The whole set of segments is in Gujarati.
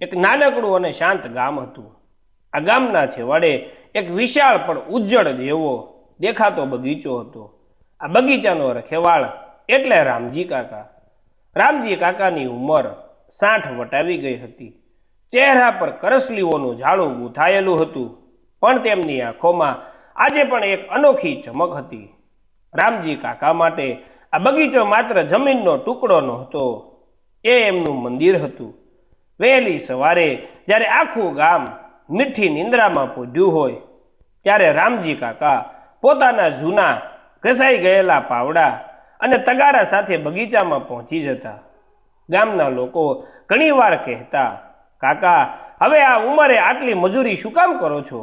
એક નાનકડું અને શાંત ગામ હતું. આ ગામના છેવાડે એક વિશાળ પણ ઉજ્જળ જેવો દેખાતો બગીચો હતો. આ બગીચાનો રખેવાળ એટલે રામજી કાકા. રામજી કાકાની ઉંમર સાઠ વટાવી ગઈ હતી. ચહેરા પર કરસલીઓનું ઝાડું ગૂંથાયેલું હતું, પણ તેમની આંખોમાં આજે પણ એક અનોખી ચમક હતી. રામજી કાકા માટે આ બગીચો માત્ર જમીનનો ટુકડો નહોતો, એ એમનું મંદિર હતું. વહેલી સવારે જ્યારે આખું ગામ મીઠી નિંદ્રામાં પૂજ્યું હોય, ત્યારે રામજી કાકા પોતાના જૂના ઘસાઈ ગયેલા પાવડા અને તગારા સાથે બગીચામાં પહોંચી જતા. ગામના લોકો ઘણીવાર કહેતા, કાકા, હવે આ ઉંમરે આટલી મજૂરી શું કામ કરો છો?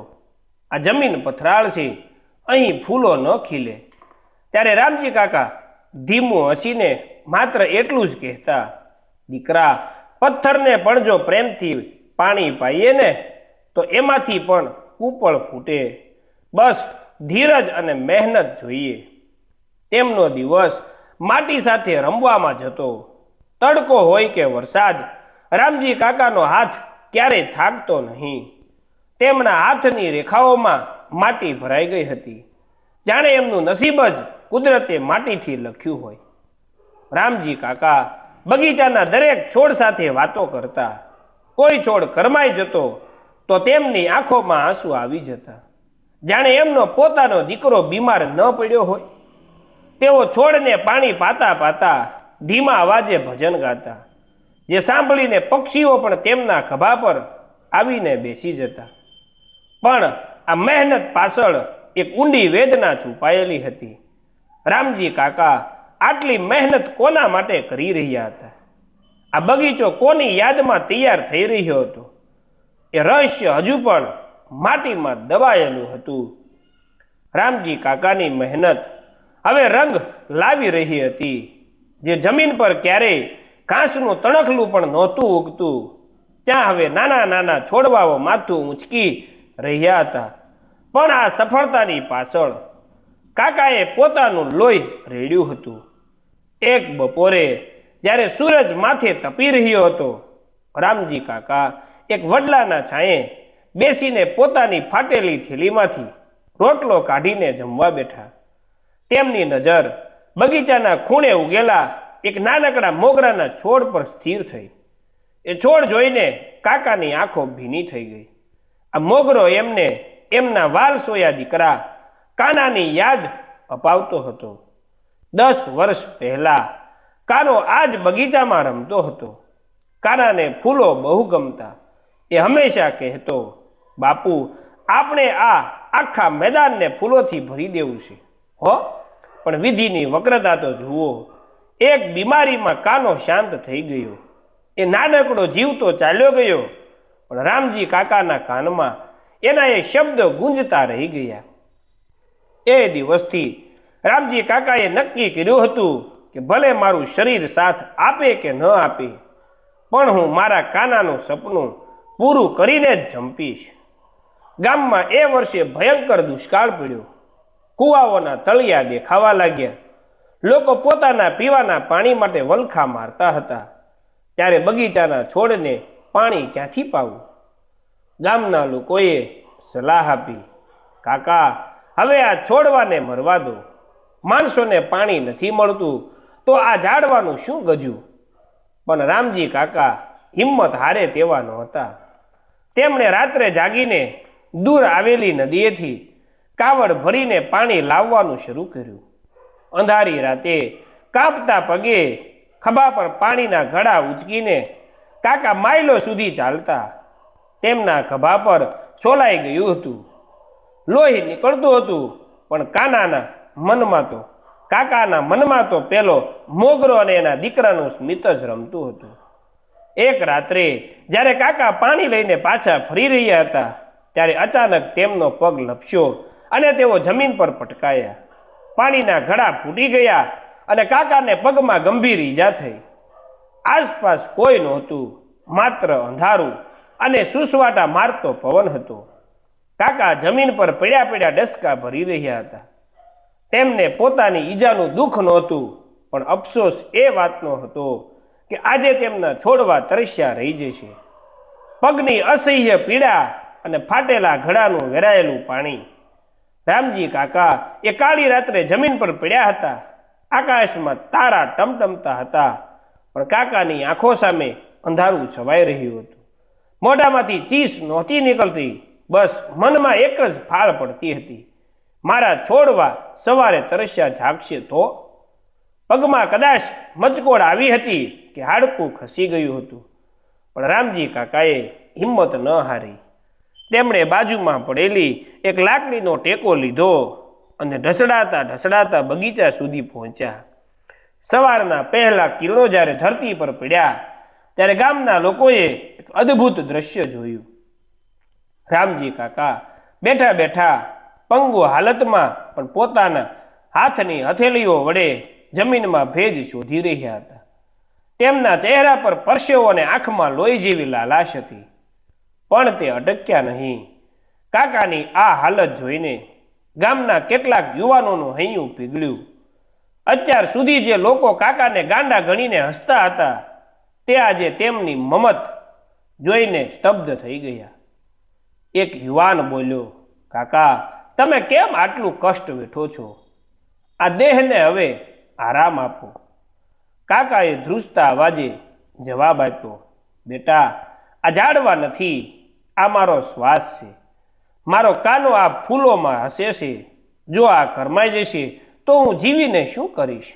આ જમીન પથરાળ છે અહીં ફૂલો ન ખીલે. ત્યારે રામજી કાકા ધીમું હસીને માત્ર એટલું જ કહેતા, દીકરા પથ્થરને પણ જો પ્રેમથી પાણી પાઈએ ને, તો એમાંથી પણ કૂપળ ફૂટે. બસ ધીરજ અને મહેનત જોઈએ. તેમનો દિવસ માટી સાથે રમવામાં જતો. તડકો હોય કે વરસાદ, રામજી કાકાનો હાથ ક્યારેય થાકતો નહીં. તેમના હાથની રેખાઓમાં માટી ભરાઈ ગઈ હતી. જાણે એમનું નસીબ જ કુદરતે માટીથી લખ્યું હોય. રામજી કાકા બગીચાના દરેક છોડ સાથે વાતો કરતા. કોઈ છોડ કરમાઈ જતો, તો તેમની આંખોમાં આંસુ આવી જતા. જાણે એમનો પોતાનો દીકરો બીમાર ન પડ્યો હોય. તેઓ છોડને પાણી પાતા પાતા ધીમા અવાજે ભજન ગાતા. જે સાંભળીને પક્ષીઓ પણ તેમના ખભા પર આવીને બેસી જતા. પણ આ મહેનત પાછળ એક ઊંડી વેદના છુપાયેલી હતી. રામજી કાકા આટલી મહેનત કોના માટે કરી રહ્યા હતા? આ બગીચો કોની યાદમાં તૈયાર થઈ રહ્યો હતો? એ રહસ્ય હજુ પણ માટીમાં દબાયેલું હતું. રામજી કાકાની મહેનત હવે રંગ લાવી રહી હતી. જે જમીન પર ક્યારેય ઘાસનું તણખલું પણ નહોતું ઉગતું. ત્યાં હવે નાના નાના છોડવાઓ માથું ઊંચકી રહ્યા હતા. પણ આ સફળતાની પાછળ કાકાએ પોતાનું લોહી રેડ્યું હતું. એક બપોરે જ્યારે સૂરજ માથે તપી રહ્યો હતો, રામજી કાકા એક વડલાના છાંયે બેસીને પોતાની ફાટેલી થેલીમાંથી રોટલો કાઢીને જમવા બેઠા. તેમની નજર બગીચાના ખૂણે ઉગેલા એક નાનકડા મોગરાના છોડ પર સ્થિર થઈ. એ છોડ જોઈને કાકાની આંખો ભીની થઈ ગઈ. આ મોગરો એમને એમના વાલ સોયા દીકરા કાનાની યાદ અપાવતો હતો. દસ વર્ષ પહેલાં કાનો આ જ બગીચામાં રમતો હતો. કાનાને ફૂલો બહુ ગમતા. એ હંમેશા કહેતો, બાપુ, આપણે આ આખા મેદાનને ફૂલોથી ભરી દેવું છે. હો? પણ વિધિની વક્રતા તો જુઓ. એક બીમારીમાં કાનો શાંત થઈ ગયો. એ નાનકડો જીવ તો ચાલ્યો ગયો. પણ રામજી કાકાના કાનમાં એના એ શબ્દ ગુંજતા રહી ગયા. એ દિવસથી રામજી કાકાએ નક્કી કર્યું હતું કે ભલે મારું શરીર સાથ આપે કે ન આપે, પણ હું મારા કાનાનું સપનું પૂરું કરીને જ જંપીશ. ગામમાં એ વર્ષે ભયંકર દુષ્કાળ પડ્યો. કૂવાઓના તળિયા દેખાવા લાગ્યા. લોકો પોતાના પીવાના પાણી માટે વલખા મારતા હતા. ત્યારે બગીચાના છોડને પાણી ક્યાંથી પાવું? ગામના લોકોએ સલાહ આપી, કાકા, હવે આ છોડવાને મરવા દો. માણસોને પાણી નથી મળતું, તો આ ઝાડવાનું શું ગજ્યું? પણ રામજી કાકા હિંમત હારે તેવા નહોતા. તેમણે રાત્રે જાગીને દૂર આવેલી નદીએથી કાવડ ભરીને પાણી લાવવાનું શરૂ કર્યું. અંધારી રાતે કાપતા પગે ખભા પર પાણીના ઘડા ઉચકીને કાકા માઇલો સુધી ચાલતા. તેમના ખભા પર છોલાઈ ગયું હતું. લોહી નીકળતું હતું, પણ કાનાના મનમાં તો, કાકાના મનમાં તો પેલો મોગરો અને એના દીકરાનું સ્મિત જ રમતું હતું. એક રાત્રે જ્યારે કાકા પાણી લઈને પાછા ફરી રહ્યા હતા, ત્યારે અચાનક તેમનો પગ લપસ્યો અને તેઓ જમીન પર પટકાયા. પાણીના ઘડા ફૂટી ગયા અને કાકાને પગમાં ગંભીર ઈજા થઈ. આસપાસ કોઈ નહોતું, માત્ર અંધારું અને સુસવાટા મારતો પવન હતો. કાકા જમીન પર પડ્યા પડ્યા ડસકા ભરી રહ્યા હતા. તેમને પોતાની ઈજાનું દુઃખ નહોતું, પણ અફસોસ એ વાતનો હતો કે આજે તેમના છોડવા તરસ્યા રહી જશે. પગની અસહ્ય પીડા અને ફાટેલા ઘડાનું વેરાયેલું પાણી. રામજી કાકા એ કાળી રાત્રે જમીન પર પડ્યા હતા. આકાશમાં તારા ટમટમતા હતા, પણ કાકાની આંખો સામે અંધારું છવાઈ રહ્યું હતું. મોઢામાંથી ચીસ નહોતી નીકળતી, બસ મનમાં એક જ ફાળ પડતી હતી. મારા છોડવા સવારે તરસ્યા જાગશે તો? પગમાં કદાચ મચકોડ આવી હતી કે હાડકું ખસી ગયું હતું. પણ રામજી કાકાએ હિંમત ન હારી. તેમણે બાજુમાં પડેલી એક લાકડીનો ટેકો લીધો અને ઢસડાતા ઢસડાતા બગીચા સુધી પહોંચ્યા. સવારના પહેલા કિરણો જ્યારે ધરતી પર પડ્યા, ત્યારે ગામના લોકોએ એક અદ્ભુત દ્રશ્ય જોયું. રામજી કાકા બેઠા બેઠા પંગુ હાલતમાં પણ પોતાના હાથની હથેળીઓ વડે જમીનમાં ભેજ શોધી રહ્યા હતા. તેમના ચહેરા પર પરસેવો અને આંખમાં લોહી જેવી લાલાશ હતી. પણ તે અટક્યા નહીં. કાકાની આ હાલત જોઈને ગામના કેટલાક યુવાનોનું હૈયું પીગળ્યું. અત્યાર સુધી જે લોકો કાકાને ગાંડા ગણીને હસતા હતા, તે આજે તેમની મમત જોઈને સ્તબ્ધ થઈ ગયા. એક યુવાન બોલ્યો, કાકા તમે કેમ આટલું કષ્ટ વેઠો છો? આ દેહને હવે આરામ આપો. કાકાએ ધ્રુજતા અવાજે જવાબ આપ્યો, બેટા, આ ઝાડવા નથી, આ મારો શ્વાસ છે. મારો કાનો આ ફૂલોમાં હસે છે. જો આ કરમાઈ જશે, તો હું જીવીને શું કરીશ?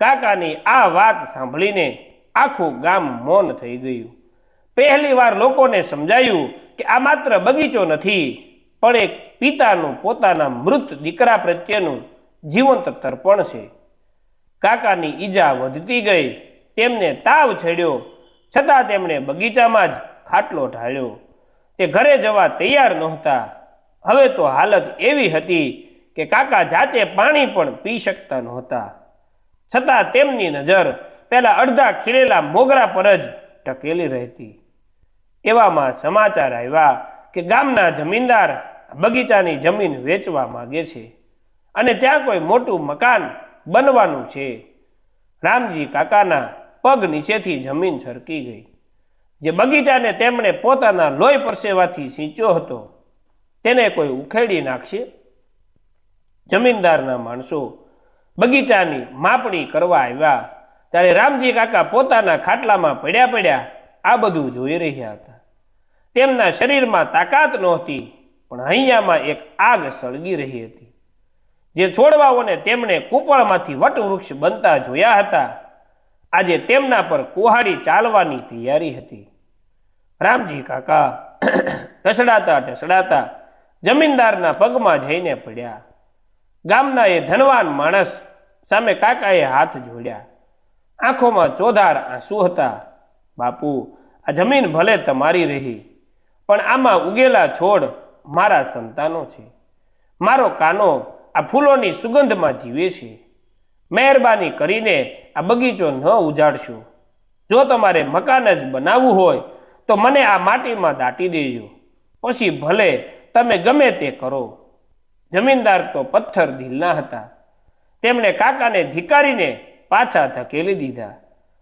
કાકાની આ વાત સાંભળીને આખું ગામ મૌન થઈ ગયું. પહેલી વાર લોકોને સમજાયું કે આ માત્ર બગીચો નથી, પણ એક પિતાનું, પોતાના મૃત દીકરા પ્રત્યેનું જીવંત તર્પણ છે. કાકાની ઈજા વધતી ગઈ, તેમને તાવ છેડ્યો, છતાં તેમણે બગીચામાં જ ખાટલો ઢાળ્યો. તે ઘરે જવા તૈયાર નહોતા. હવે તો હાલત એવી હતી કે કાકા જાતે પાણી પણ પી શકતા નહોતા. છતાં તેમની નજર પહેલાં અડધા ખીલેલા મોગરા પર જ ટકેલી રહેતી. એવામાં સમાચાર આવ્યા કે ગામના જમીનદાર બગીચાની જમીન વેચવા માગે છે અને ત્યાં કોઈ મોટું મકાન બનવાનું છે. રામજી કાકાના પગ નીચેથી જમીન સરકી ગઈ, જે બગીચાને તેમણે પોતાના લોહી પરસેવાથી સિંચ્યો હતો. તેને કોઈ ઉખેડી નાખશે? જમીનદારના માણસો બગીચાની માપણી કરવા આવ્યા, ત્યારે રામજી કાકા પોતાના ખાટલામાં પડ્યા પડ્યા આ બધું જોઈ રહ્યા હતા. તેમના શરીરમાં તાકાત નહોતી પણ અહીંયામાં એક આગ સળગી રહી હતી. જે છોડવાઓને તેમણે કૂપળમાંથી વટવૃક્ષ બનતા જોયા હતા. આજે તેમના પર કુહાડી ચાલવાની તૈયારી હતી. રામજી કાકા, ઢસડાતા ઢસડાતા જમીનદારના પગમાં જઈને પડ્યા. ગામના એ ધનવાન માણસ સામે કાકાએ હાથ જોડ્યા. આંખોમાં ચોધાર આંસુ હતા. બાપુ, આ જમીન ભલે તમારી રહી, પણ આમાં ઉગેલા છોડ મારા સંતાનો છે. મારો કાનો આ ફૂલોની સુગંધમાં જીવે છે. મહેરબાની કરીને આ બગીચો ન ઉજાડશો. જો તમારે મકાન જ બનાવવું હોય, તો મને આ માટીમાં દાટી દેજો. પછી ભલે તમે ગમે તે કરો. જમીનદાર તો પથ્થર દિલના હતા. તેમણે કાકાને ધિકારીને પાછા ધકેલી દીધા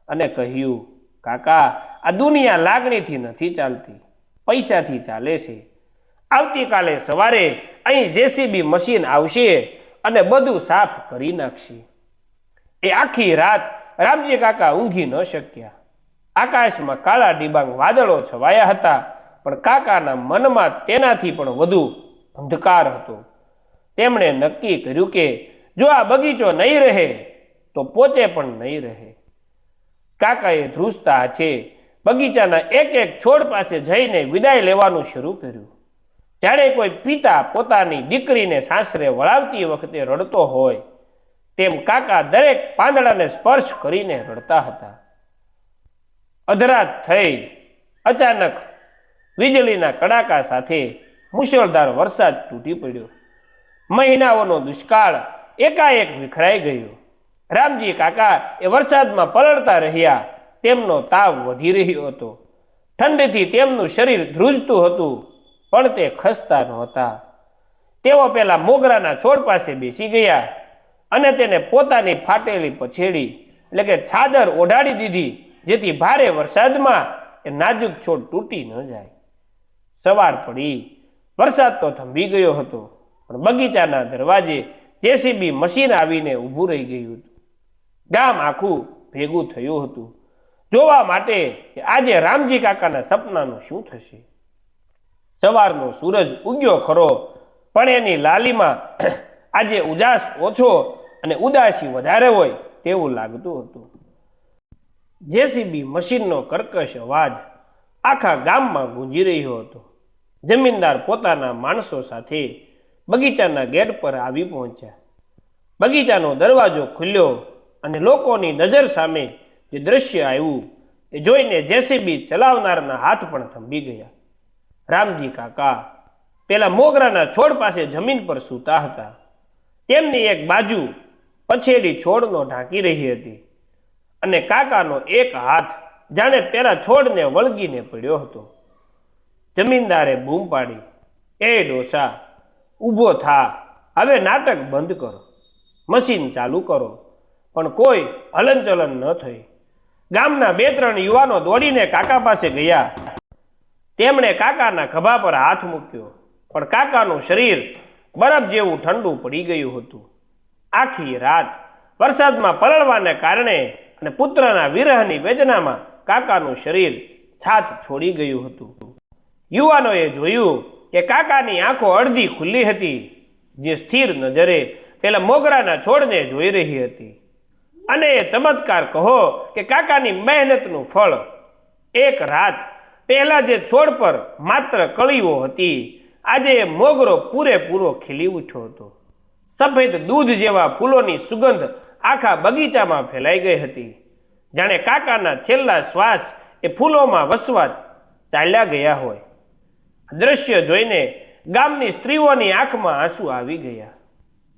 અને કહ્યું, કાકા, આ દુનિયા લાગણીથી નથી ચાલતી. પૈસાથી ચાલે છે. આવતીકાલે સવારે અહીં જેસીબી મશીન આવશે અને બધું સાફ કરી નાખશે. એ આખી રાત રામજી કાકા ઊંઘી ન શક્યા. આકાશમાં કાળા ડિબાંગ વાદળો છવાયા હતા, પણ કાકાના મનમાં તેનાથી પણ વધુ અંધકાર હતો. તેમણે નક્કી કર્યું કે જો આ બગીચો નહીં રહે, તો પોતે પણ નહીં રહે. કાકાએ ધ્રુજતા છે બગીચાના એક એક છોડ પાસે જઈને વિદાય લેવાનું શરૂ કર્યું. જાણે કોઈ પિતા પોતાની દીકરીને સાસરે વળાવતી વખતે રડતો હોય, તેમ કાકા દરેક પાંદડાને સ્પર્શ કરીને રડતા હતા. અધરાત થઈ અચાનક વીજળીના કડાકા સાથે મુશળધાર વરસાદ તૂટી પડ્યો. મહિનાઓનો દુષ્કાળ એકાએક વિખરાઈ ગયો. રામજી કાકા એ વરસાદમાં પલળતા રહ્યા, તેમનો તાવ વધી રહ્યો હતો. ઠંડીથી તેમનું શરીર ધ્રુજતું હતું. પણ તે ખસતા નહોતા. તેઓ પેલા મોગરાના છોડ પાસે બેસી ગયા અને તેને પોતાની ફાટેલી પછેડી, એટલે કે છાદર ઓઢાડી દીધી, જેથી ભારે વરસાદમાં એ નાજુક છોડ તૂટી ન જાય. સવાર પડી. વરસાદ તો થંભી ગયો હતો, પણ બગીચાના દરવાજે જેસીબી મશીન આવીને ઊભું રહી ગયું હતું. ગામ આખું ભેગું થયું હતું. જોવા માટે કે આજે રામજી કાકાના સપનાનું શું થશે? સવારનો સૂરજ ઉગ્યો ખરો. પણ એની લાલીમાં આજે ઉજાસ ઓછો અને ઉદાસી વધારે હોય તેવું લાગતું હતું. જેસીબી મશીનનો કર્કશ અવાજ આખા ગામમાં ગુંજી રહ્યો હતો. જમીનદાર પોતાના માણસો સાથે બગીચાના ગેટ પર આવી પહોંચ્યા. બગીચાનો દરવાજો ખુલ્યો અને લોકોની નજર સામે જે દ્રશ્ય આવ્યું, એ જોઈને જેસીબી ચલાવનારના હાથ પણ થંભી ગયા. રામજી કાકા, પેલા મોગરાના છોડ પાસે જમીન પર સૂતા હતા. તેમની એક બાજુ પછેડી છોડનો ઢાંકી રહી હતી અને કાકાનો એક હાથ જાણે પેલા છોડને વળગીને પડ્યો હતો. જમીનદારે બૂમ પાડી, એ ડોસા, ઊભો થા, હવે નાટક બંધ કરો, મશીન ચાલુ કરો, પણ કોઈ હલનચલન ન થઈ. ગામના બે ત્રણ યુવાનો દોડીને કાકા પાસે ગયા. તેમણે કાકાના ખભા પર હાથ મૂક્યો. પણ કાકાનું શરીર બરફ જેવું ઠંડુ પડી ગયું હતું. આખી રાત વરસાદમાં પલળવાને કારણે અને પુત્રના વિરહની વેદનામાં કાકાનું શરીર છાત છોડી ગયું હતું. યુવાનોએ જોયું કે કાકાની આંખો અડધી ખુલ્લી હતી, જે સ્થિર નજરે પેલા મોગરાના છોડને જોઈ રહી હતી. અને એ ચમત્કાર કહો કે કાકાની મહેનતનું ફળ એક રાત પહેલા જે છોડ પર માત્ર કળીઓ હતી, આજે મોગરો પૂરેપૂરો ખીલી ઉઠ્યો હતો. સફેદ દૂધ જેવા ફૂલોની સુગંધ આખા બગીચામાં ફેલાઈ ગઈ હતી. જાણે કાકાના છેલ્લા શ્વાસ એ ફૂલોમાં વસવાત ચાલ્યા ગયા હોય. દ્રશ્ય જોઈને ગામની સ્ત્રીઓની આંખમાં આંસુ આવી ગયા.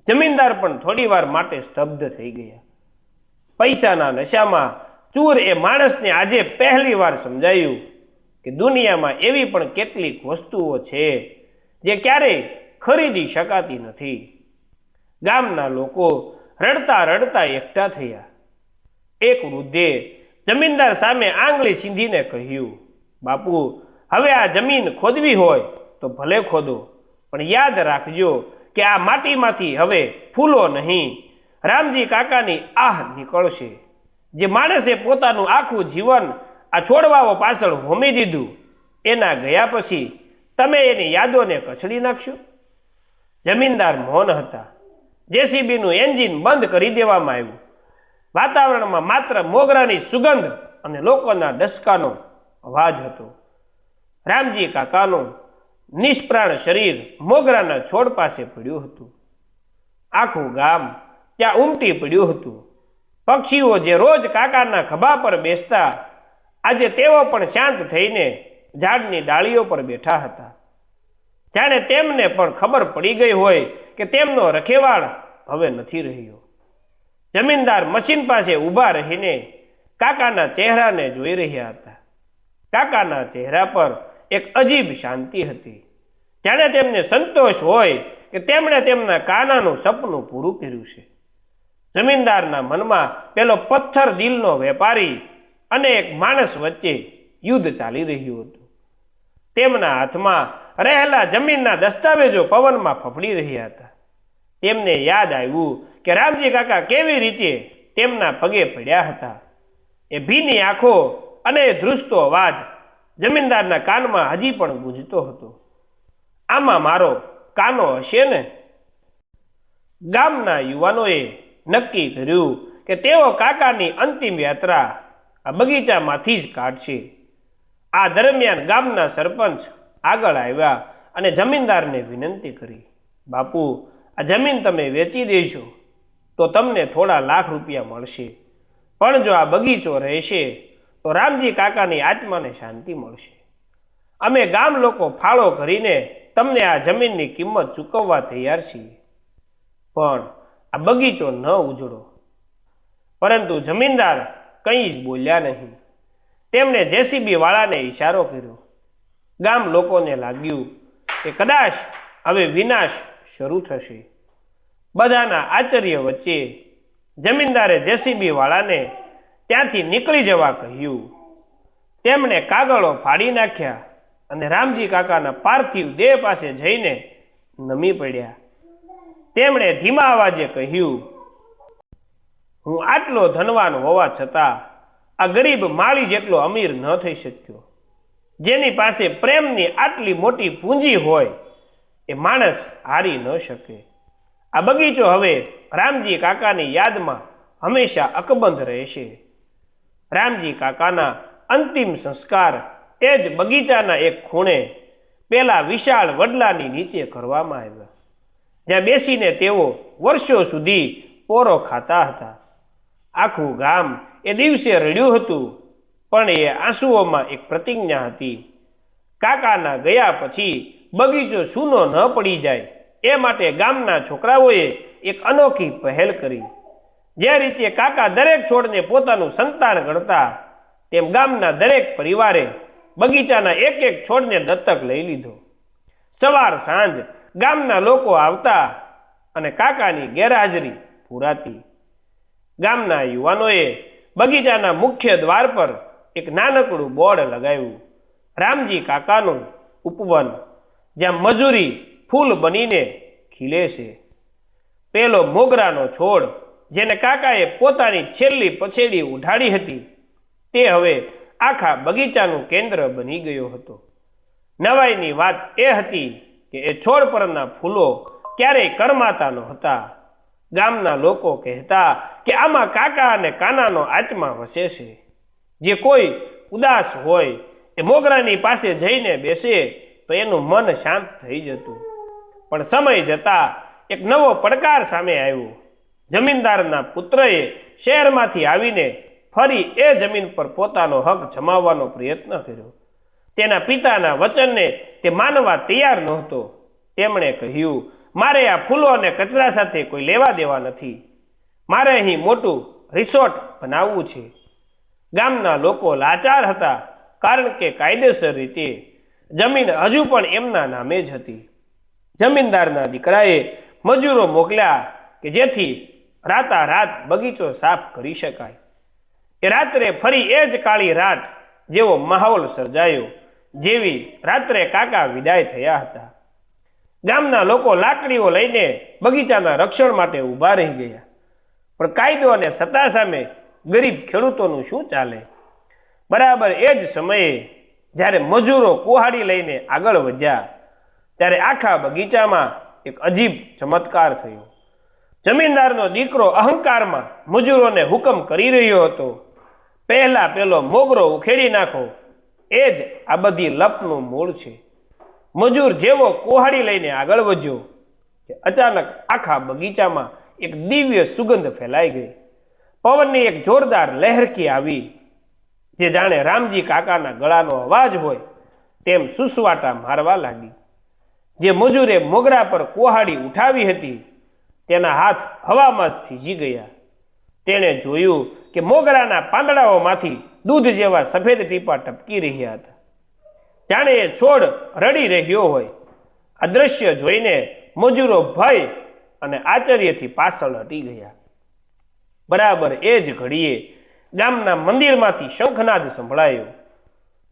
જમીનદાર પણ થોડીવાર માટે સ્તબ્ધ થઈ ગયા. પૈસાના નશામાં ચૂર એ માણસને આજે પહેલીવાર સમજાયું કે દુનિયામાં એવી પણ કેટલીક વસ્તુઓ છે જે ક્યારેય ખરીદી શકાતી નથી. ગામના લોકો રડતા રડતા એકઠા થયા. એક વૃદ્ધે જમીનદાર સામે આંગળી સીંધીને કહ્યું, બાપુ, હવે આ જમીન ખોદવી હોય તો ભલે ખોદો, પણ યાદ રાખજો કે આ માટીમાંથી હવે ફૂલો નહીં. રામજી કાકાની આહ નીકળશે. જે માણસે પોતાનું આખું જીવન આ છોડવાઓ પાછળ હોમી દીધું. એના ગયા પછી તમે એની યાદોને કચડી નાખશો? જમીનદાર મૌન હતા. જેસીબીનું એન્જિન બંધ કરી દેવામાં આવ્યું. વાતાવરણમાં માત્ર મોગરાની સુગંધ અને લોકોના ડસકાનો અવાજ હતો. રામજી કાકાનું નિષ્પ્રાણ શરીર મોગરાના છોડ પાસે પડ્યું હતું. આખું ગામ ત્યાં ઉમટી પડ્યું હતું. પક્ષીઓ જે રોજ કાકાના ખભા પર બેસતા આજે તેઓ પણ શાંત થઈને ઝાડની ડાળીઓ પર બેઠા હતા. જાણે તેમને પણ ખબર પડી ગઈ હોય કે તેમનો રખેવાળ હવે નથી રહ્યો. જમીનદાર મશીન પાસે ઊભા રહીને કાકાના ચહેરાને જોઈ રહ્યા હતા. કાકાના ચહેરા પર એક અજીબ શાંતિ હતી. જાણે તેમને સંતોષ હોય કે તેમણે તેમના કાનાનું સપનું પૂરું કર્યું છે. જમીનદારના મનમાં પેલો પથ્થર દિલનો વેપારી અને એક માણસ વચ્ચે યુદ્ધ ચાલી રહ્યું હતું. તેમના હાથમાં રહેલા જમીનના દસ્તાવેજો પવનમાં ફફડી રહ્યા હતા. તેમને યાદ આવ્યું કે રામજી કાકા કેવી રીતે તેમના પગે પડ્યા હતા. એ ભીની આંખો અને ધ્રુસ્તો અવાજ જમીનદારના કાનમાં હજી પણ ગુંજતો હતો. આમાં મારો કાનો હશે ને? ગામના યુવાનોએ નક્કી કર્યું કે તેઓ કાકાની અંતિમ યાત્રા આ બગીચામાંથી જ કાઢશે. આ દરમિયાન ગામના સરપંચ આગળ આવ્યા અને જમીનદારને વિનંતી કરી, બાપુ, આ જમીન તમે વેચી દેશો તો તમને થોડા લાખ રૂપિયા મળશે. પણ જો આ બગીચો રહેશે, તો રામજી કાકાની આત્માને શાંતિ મળશે. અમે ગામ લોકો ફાળો કરીને તમને આ જમીનની કિંમત ચૂકવવા તૈયાર છીએ. પણ આ બગીચો ન ઉજળો. પરંતુ જમીનદાર કંઈ જ બોલ્યા નહીં. તેમણે જેસીબી વાળાને ઈશારો કર્યો. ગામ લોકોને લાગ્યું કે કદાચ હવે વિનાશ શરૂ થશે. બધાના આશ્ચર્ય વચ્ચે જમીનદારે જેસીબી વાળાને ત્યાંથી નીકળી જવા કહ્યું. તેમણે કાગળો ફાડી નાખ્યા અને રામજી કાકાના પાર્થિવ દેહ પાસે જઈને નમી પડ્યા. તેમણે ધીમા અવાજે કહ્યું હું આટલો ધનવાન હોવા છતાં આ ગરીબ માળી જેટલો અમીર ન થઈ શક્યો. જેની પાસે પ્રેમની આટલી મોટી પૂંજી હોય, એ માણસ હારી ન શકે. આ બગીચો હવે રામજી કાકાની યાદમાં હંમેશા અકબંધ રહેશે. રામજી કાકાના અંતિમ સંસ્કાર એ જ બગીચાના એક ખૂણે પેલા વિશાળ વડલાની નીચે કરવામાં આવ્યા, જ્યાં બેસીને તેઓ વર્ષો સુધી પોરો ખાતા હતા. આખું ગામ એ દિવસે રડ્યું હતું, પણ એ આંસુઓમાં એક પ્રતિજ્ઞા હતી. કાકાના ગયા પછી બગીચો સૂનો ન પડી જાય, એ માટે ગામના છોકરાઓએ એક અનોખી પહેલ કરી. જે રીતે કાકા દરેક છોડને પોતાનું સંતાન ગણતા, તેમ ગામના દરેક પરિવારે બગીચાના એક એક છોડને દત્તક લઈ લીધો. સવાર સાંજ ગામના લોકો આવતા અને કાકાની ગેરહાજરી પૂરાતી. ગામના યુવાનોએ બગીચાના મુખ્ય દ્વાર પર એક નાનકડું બોર્ડ લગાવ્યું. રામજી કાકાનું ઉપવન, જ્યાં મજૂરી ફૂલ બનીને ખીલે છે. પેલો મોગરાનો છોડ, જેને કાકાએ પોતાની છેલ્લી પછેડી ઉઢાડી હતી, તે હવે આખા બગીચાનું કેન્દ્ર બની ગયો હતો. નવાઈની વાત એ હતી કે એ છોડ પરના ફૂલો ક્યારેય કરમાતા નહોતા. ગામના લોકો કહેતા કે આમાં કાકા અને કાનાનો આત્મા વસે છે. જે કોઈ ઉદાસ હોય, એ મોગરાની પાસે જઈને બેસે, તો એનું મન શાંત થઈ જતું. પણ સમય જતાં એક નવો પડકાર સામે આવ્યો. જમીનદારના પુત્રએ શહેરમાંથી આવીને ફરી એ જમીન પર પોતાનો હક જમાવવાનો પ્રયત્ન કર્યો. તેના પિતાના વચનને તે માનવા તૈયાર નહોતો. તેમણે કહ્યું, મારે આ ફૂલો અને કચરા સાથે કોઈ લેવા દેવા નથી. મારે અહીં મોટું રિસોર્ટ બનાવવું છે. ગામના લોકો લાચાર હતા, કારણ કે કાયદેસર રીતે જમીન હજુ પણ એમના નામે જ હતી. જમીનદારના દીકરાએ મજૂરો મોકલ્યા કે જેથી રાતા રાત બગીચો સાફ કરી શકાય. એ રાત્રે ફરી એ જ કાળી રાત જેવો માહોલ સર્જાયો, જેવી રાત્રે કાકા વિદાય થયા હતા. ગામના લોકો લાકડીઓ લઈને બગીચાના રક્ષણ માટે ઊભા રહી ગયા. પણ કાયદો અને સત્તા સામે ગરીબ ખેડૂતોનું શું ચાલે? બરાબર એ જ સમયે જ્યારે મજૂરો કુહાડી લઈને આગળ વધ્યા, ત્યારે આખા બગીચામાં એક અજીબ ચમત્કાર થયો. જમીનદારનો દીકરો અહંકારમાં મજૂરોને હુકમ કરી રહ્યો હતો. પહેલા પેલો મોગરો ઉખેડી નાખો, એ જ આ બધી લપનું મૂળ છે. મજૂર જેવો કુહાડી લઈને આગળ વધ્યો કે અચાનક આખા બગીચામાં એક દિવ્ય સુગંધ ફેલાઈ ગઈ. પવનની એક જોરદાર લહેરકી આવી, જે જાણે રામજી કાકાના ગળાનો અવાજ હોય તેમ સુસવાટા મારવા લાગી. જે મજૂરે મોગરા પર કુહાડી ઉઠાવી હતી, તેના હાથ હવામાં જ થીજી ગયા. તેણે જોયું કે મોગરાના પાંદડાઓમાંથી દૂધ જેવા સફેદ ટીપા ટપકી રહ્યા હતા. જાણે એ છોડ રડી રહ્યો હોય. આ દ્રશ્ય જોઈને મજૂરો ભય અને આચાર્યથી પાછળ હટી ગયા. બરાબર એ જ ઘડીએ ગામના મંદિરમાંથી શંખનાદ સંભળાયો.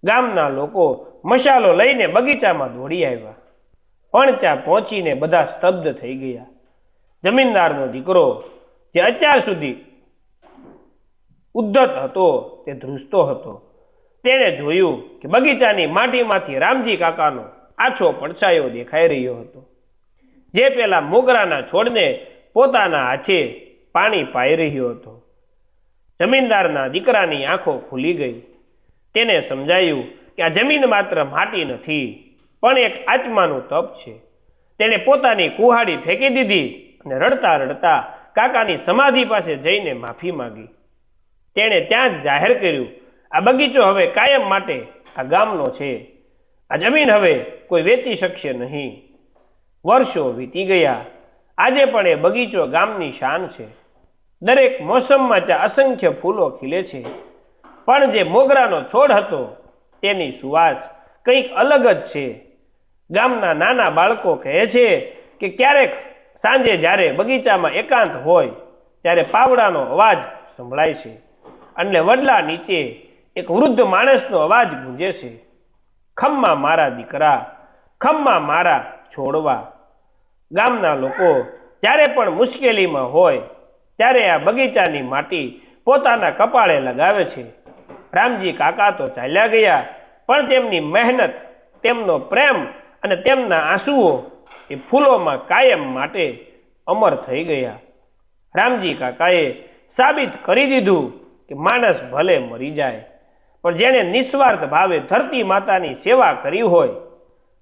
ગામના લોકો મશાલો લઈને બગીચામાં દોડી આવ્યા. પણ ત્યાં પહોંચીને બધા સ્તબ્ધ થઈ ગયા. જમીનદારનો દીકરો, જે અત્યાર સુધી ઉદ્ધત હતો, તે ધ્રુજતો હતો. તેણે જોયું કે બગીચાની માટીમાંથી રામજી કાકાનો આછો પડછાયો દેખાઈ રહ્યો હતો. જે પેલા મોગરાના છોડને પોતાના હાથે પાણી પાઈ રહ્યો હતો. જમીનદારના દીકરાની આંખો ખુલી ગઈ. તેને સમજાયું કે આ જમીન માત્ર માટી નથી, પણ એક આત્માનું તપ છે. તેણે પોતાની કુહાડી ફેંકી દીધી અને રડતા રડતા કાકાની સમાધિ પાસે જઈને માફી માંગી. તેણે ત્યાં જ જાહેર કર્યું, આ બગીચો હવે કાયમ માટે આ ગામનો છે. આ જમીન હવે કોઈ વેચી શકશે નહીં. વર્ષો વીતી ગયા. આજે પણ એ બગીચો ગામની શાન છે. દરેક મોસમમાં ત્યાં અસંખ્ય ફૂલો ખીલે છે. પણ જે મોગરાનો છોડ હતો, તેની સુવાસ કંઈક અલગ જ છે. ગામના નાના બાળકો કહે છે કે ક્યારેક સાંજે જ્યારે બગીચામાં એકાંત હોય, ત્યારે પાવડાનો અવાજ સંભળાય છે અને વડલા નીચે એક વૃદ્ધ માણસનો અવાજ ગુંજે છે. ખમ્મા મારા દીકરા, ખમ્મા મારા છોડવા. ગામના લોકો જ્યારે પણ મુશ્કેલીમાં હોય ત્યારે આ બગીચાની માટી પોતાના કપાળે લગાવે છે. રામજી કાકા તો ચાલ્યા ગયા, પણ તેમની મહેનત, તેમનો પ્રેમ અને તેમના આંસુઓ એ ફૂલોમાં કાયમ માટે અમર થઈ ગયા. રામજી કાકાએ સાબિત કરી દીધું કે માણસ ભલે મરી જાય, પણ જેણે નિસ્વાર્થ ભાવે ધરતી માતાની સેવા કરી હોય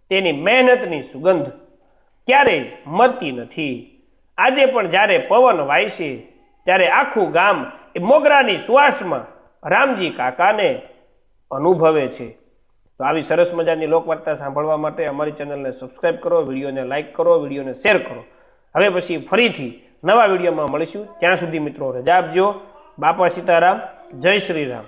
તેની મહેનતની સુગંધ ક્યારેય મરતી નથી. આજે પણ જ્યારે પવન વાય ત્યારે આખું ગામ એ મોગરાની સુવાસમાં રામજી કાકાને અનુભવે છે. તો આવી સરસ મજાની લોકવાર્તા સાંભળવા માટે અમારી ચેનલને સબસ્ક્રાઈબ કરો, વિડીયોને લાઇક કરો, વિડીયોને શેર કરો. હવે પછી ફરીથી નવા વિડીયોમાં મળીશું. ત્યાં સુધી મિત્રો રજા આપજો. બાપા સીતારામ, જય શ્રી રામ.